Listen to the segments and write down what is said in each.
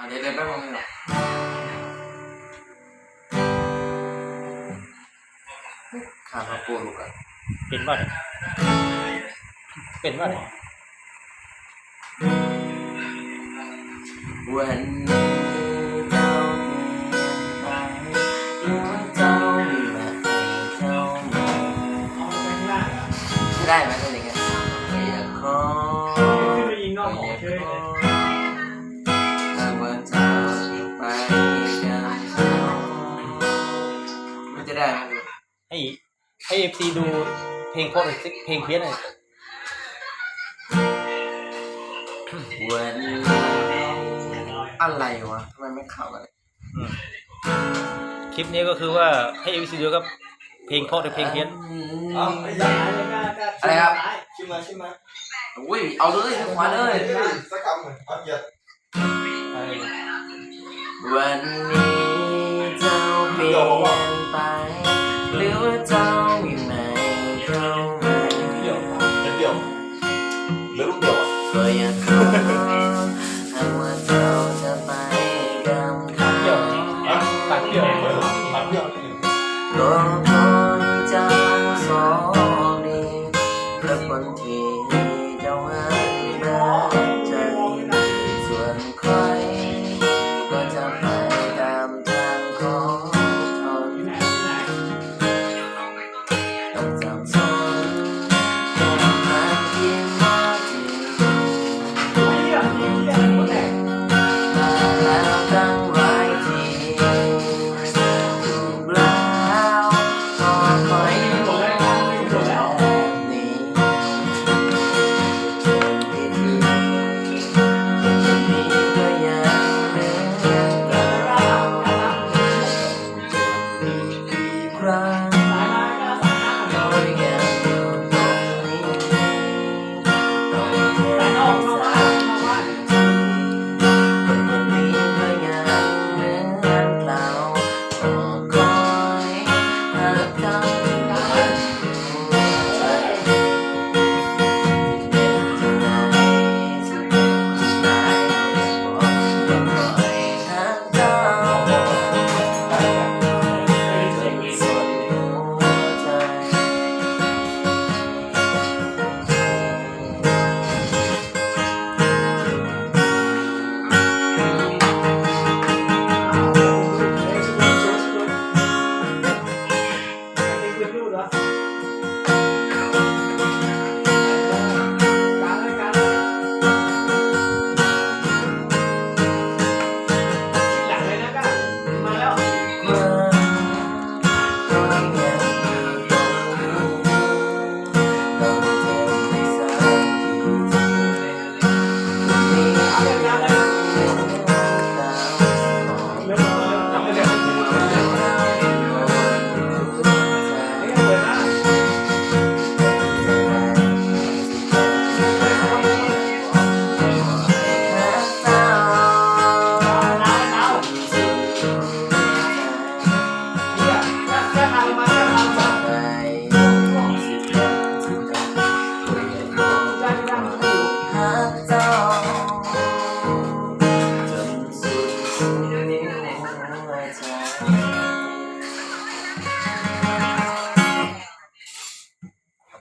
อะเดี๋ยวเดี๋ยวแป๊บนึงนะขาดพระปูลูกอะเป็นป่ะเนี่ยเป็นป่ะเนี่ยวัน ได้ไหมให้ให้เอฟซีดูเพลงโคตรสิเพลงเพี้ยนหน่อยวันนี้อะไรวะทำไมไม่เข้ากันเลยอืมคลิปนี้ก็คือว่าให้เอฟซีดูครับเพลงโคตรเพลงเพี้ยนเอาไปย้ายเลยกล้ากล้าอะไรครับ ชิมมาชิมมาอุ้ยเอาเลยขวาเลย สักคำหนึ่งเอาเหยียด วันนี้ ยวก็ขอให้เจ้าโชคดีกับคนที่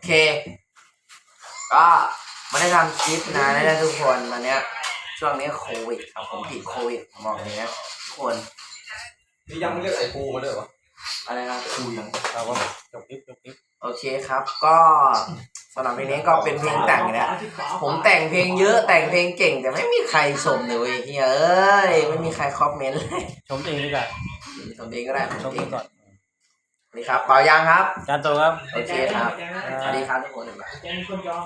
เค ก็ไม่ได้ทำคลิปนานแล้วนะทุกคนวันเนี้ย ช่วงนี้โควิดครับผมติดโควิดผมบอกเลยนะทุกคนนี่ยังไม่เรียกไอ้ปูมาเลยวะอะไรนะคุยเราก็จบคลิปจบคลิปโอเคครับ ก็สำหรับเพลงนี้ก็เป็นเพลงแต่งนะผมแต่งเพลงเยอะแต่งเพลงเก่ง แต่ไม่มีใครชมเลยเว้ยเฮ้ยเอ้ยไม่มีใครคอมเมนต์เลยชมเองดีกว่าชมเองก็ได้ชมเองก่อน นี่ครับเป่ายางครับ จานโตครับ โอเคครับ สวัสดีครับทุกคนแกมีคนจอง